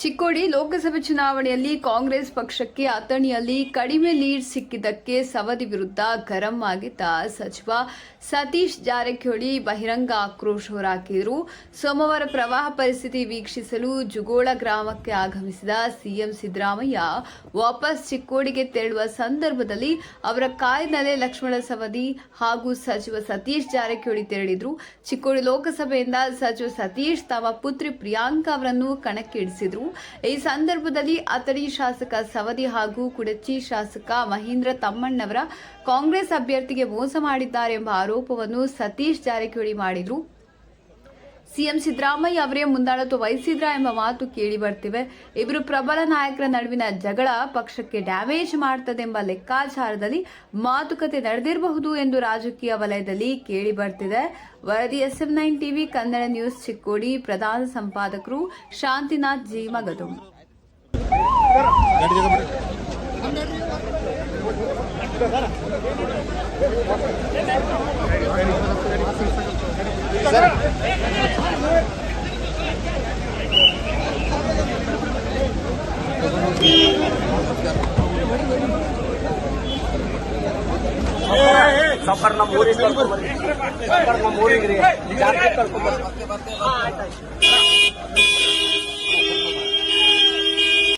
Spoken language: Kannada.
ಚಿಕ್ಕೋಡಿ ಲೋಕಸಭೆ ಚುನಾವಣೆಯಲ್ಲಿ ಕಾಂಗ್ರೆಸ್ ಪಕ್ಷಕ್ಕೆ ಅಥಣಿಯಲ್ಲಿ ಕಡಿಮೆ ಲೀಡ್ ಸಿಕ್ಕಿದ್ದಕ್ಕೆ ಸವದಿ ವಿರುದ್ಧ ಗರಂ ಆಗಿದ್ದ ಸಚಿವ ಸತೀಶ್ ಜಾರಕಿಹೊಳಿ ಬಹಿರಂಗ ಆಕ್ರೋಶ ಹೊರಹಾಕಿದರು ಸೋಮವಾರ ಪ್ರವಾಹ ಪರಿಸ್ಥಿತಿ ವೀಕ್ಷಿಸಲು ಜುಗೋಳ ಗ್ರಾಮಕ್ಕೆ ಆಗಮಿಸಿದ ಸಿಎಂ ಸಿದ್ದರಾಮಯ್ಯ ವಾಪಸ್ ಚಿಕ್ಕೋಡಿಗೆ ತೆರಳುವ ಸಂದರ್ಭದಲ್ಲಿ ಅವರ ಕಾರಿನಲ್ಲೇ ಲಕ್ಷ್ಮಣ ಸವದಿ ಹಾಗೂ ಸಚಿವ ಸತೀಶ್ ಜಾರಕಿಹೊಳಿ ತೆರಳಿದ್ರು. ಚಿಕ್ಕೋಡಿ ಲೋಕಸಭೆಯಿಂದ ಸಚಿವ ಸತೀಶ್ ತಮ್ಮ ಪುತ್ರಿ ಪ್ರಿಯಾಂಕಾ ಅವರನ್ನು ಕಣಕ್ಕಿಳಿಸಿದ್ರು. ಈ ಸಂದರ್ಭದಲ್ಲಿ ಅಥಣಿ ಶಾಸಕ ಸವದಿ ಹಾಗೂ ಕುಡಚಿ ಶಾಸಕ ಮಹೇಂದ್ರ ತಮ್ಮಣ್ಣವರ ಕಾಂಗ್ರೆಸ್ ಅಭ್ಯರ್ಥಿಗೆ ಮೋಸ ಮಾಡಿದ್ದಾರೆ ಎಂಬ ಆರೋಪವನ್ನು ಸತೀಶ್ ಜಾರಕಿಹೊಳಿ ಮಾಡಿದ್ರು. ಸಿಎಂ ಸಿದ್ದರಾಮಯ್ಯ ಅವರೇ ಮುಂದಾಳತ್ವ ವಹಿಸಿದ್ರ ಎಂಬ ಮಾತು ಕೇಳಿ ಬರ್ತಿವೆ. ಇಬ್ಬರು ಪ್ರಬಲ ನಾಯಕರ ನಡುವಿನ ಜಗಳ ಪಕ್ಷಕ್ಕೆ ಡ್ಯಾಮೇಜ್ ಮಾಡ್ತದೆಂಬ ಲೆಕ್ಕಾಚಾರದಲ್ಲಿ ಮಾತುಕತೆ ನಡೆದಿರಬಹುದು ಎಂದು ರಾಜಕೀಯ ವಲಯದಲ್ಲಿ ಕೇಳಿ ಬರ್ತಿದೆ. ವರದಿ S M nine TV, Kannada news Chikkodi, ಪ್ರಧಾನ ಸಂಪಾದಕರು ಶಾಂತಿನಾಥ್, ಜಿ. ಮಗದುಂ. ಸಫರ್ ನಮ್ಮ ಊರಿಗೆ ಸಫರ್ ನಮ್ಮ ಊರಿಗೆ ರೀ ಜಾತ್ರೆ ಕರ್ಕೊಂಡ್ಬರ್ರಿ